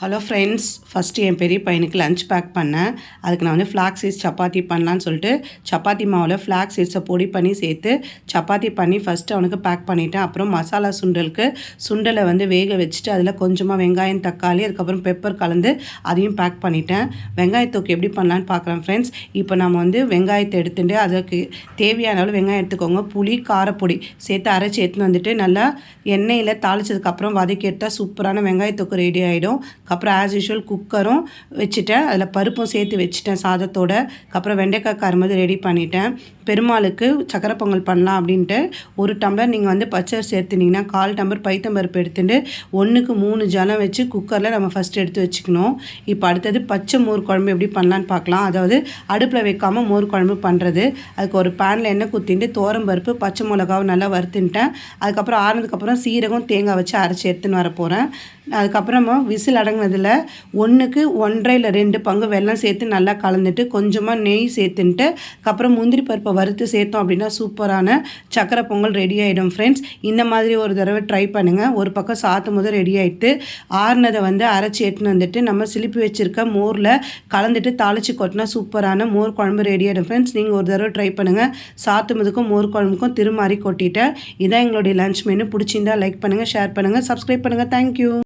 Hello friends first என் பெரிய பையனுக்கு lunch back பண்ணேன். அதுக்கு நான் வந்து ஃப்ளாக் சீட்ஸ் சப்பாத்தி பண்ணலான்னு சொல்லிட்டு சப்பாத்தி மாவில் ஃப்ளாக் சீஸை பொடி பண்ணி சேர்த்து சப்பாத்தி பண்ணி ஃபஸ்ட்டு அவனுக்கு பேக் பண்ணிட்டேன். அப்புறம் மசாலா சுண்டலுக்கு சுண்டலை வந்து வேக வச்சுட்டு அதில் கொஞ்சமாக வெங்காயம் தக்காளி அதுக்கப்புறம் பெப்பர் கலந்து அதையும் பேக் பண்ணிட்டேன். வெங்காயத்தூக்கு எப்படி பண்ணலான்னு பார்க்குறேன் ஃப்ரெண்ட்ஸ் இப்போ நம்ம வந்து வெங்காயத்தை எடுத்துட்டு அதுக்கு தேவையான அளவு வெங்காயம் எடுத்துக்கோங்க. புளி காரப்பொடி சேர்த்து அரைச்சி எடுத்துன்னு வந்துட்டு நல்லா எண்ணெயில் தாளிச்சதுக்கப்புறம் வதக்கி எடுத்தால் சூப்பரான வெங்காயத்தூக்கு ரெடி ஆகிடும் அப்புறம் ஆஸ் யூஷுவல் குக்கரும் வச்சுட்டேன். அதில் பருப்பும் சேர்த்து வச்சுட்டேன் சாதத்தோட. அப்புறம் வெண்டைக்காய் கரும்பு ரெடி பண்ணிட்டேன். பெருமாளுக்கு சக்கரை பொங்கல் பண்ணலாம் அப்படின்ட்டு ஒரு டம்ளர் நீங்கள் வந்து பச்சை சேர்த்துனீங்கன்னா கால் டம்ளர் பைத்தம்பருப்பு எடுத்துட்டு ஒன்றுக்கு மூணு ஜலம் வச்சு குக்கரில் நம்ம ஃபஸ்ட்டு எடுத்து வச்சுக்கணும். இப்போ அடுத்தது பச்சை மோர் குழம்பு எப்படி பண்ணலான்னு பார்க்கலாம். அதாவது அடுப்பில் வைக்காமல் மோர் குழம்பு பண்ணுறது அதுக்கு ஒரு பேனில் எண்ணெய் குத்திட்டு தோரம்பருப்பு பச்சை மிளகாவும் நல்லா வறுத்துட்டேன் அதுக்கப்புறம் ஆறுனதுக்கப்புறம் சீரகம் தேங்காய் வச்சு அரைச்சி எடுத்துன்னு வர போகிறேன் அதுக்கப்புறமா விசில் அடங்கினதில் ஒன்றுக்கு ஒன்றரையில் ரெண்டு பங்கு வெள்ளம் சேர்த்து நல்லா கலந்துட்டு கொஞ்சமாக நெய் சேர்த்துன்ட்டு அதுக்கப்புறம் முந்திரி பருப்பை வறுத்து சேர்த்தோம் அப்படின்னா சூப்பரான சக்கரை பொங்கல் ரெடி ஆகிடும் ஃப்ரெண்ட்ஸ் இந்த மாதிரி ஒரு தடவை ட்ரை பண்ணுங்கள் ஒரு பக்கம் சாத்தும் போது ரெடி ஆகிட்டு ஆறுனதை வந்து அரைச்சி எடுத்துன்னு வந்துட்டு நம்ம சிலிப்பி வச்சுருக்க மோரில் கலந்துட்டு தாளித்து கொட்டினா சூப்பரான மோர் குழம்பு ரெடி ஆகிடும் ஃப்ரெண்ட்ஸ் நீங்கள் ஒரு தடவை ட்ரை பண்ணுங்கள் சாத்துமதுக்கும் மோர் குழம்புக்கும் திருமாறி கொட்டிட்டேன். இதான் எங்களுடைய லஞ்ச் மெனு பிடிச்சிருந்தா லைக் பண்ணுங்கள் ஷேர் பண்ணுங்கள் சப்ஸ்கிரைப் பண்ணுங்கள் தேங்க்யூ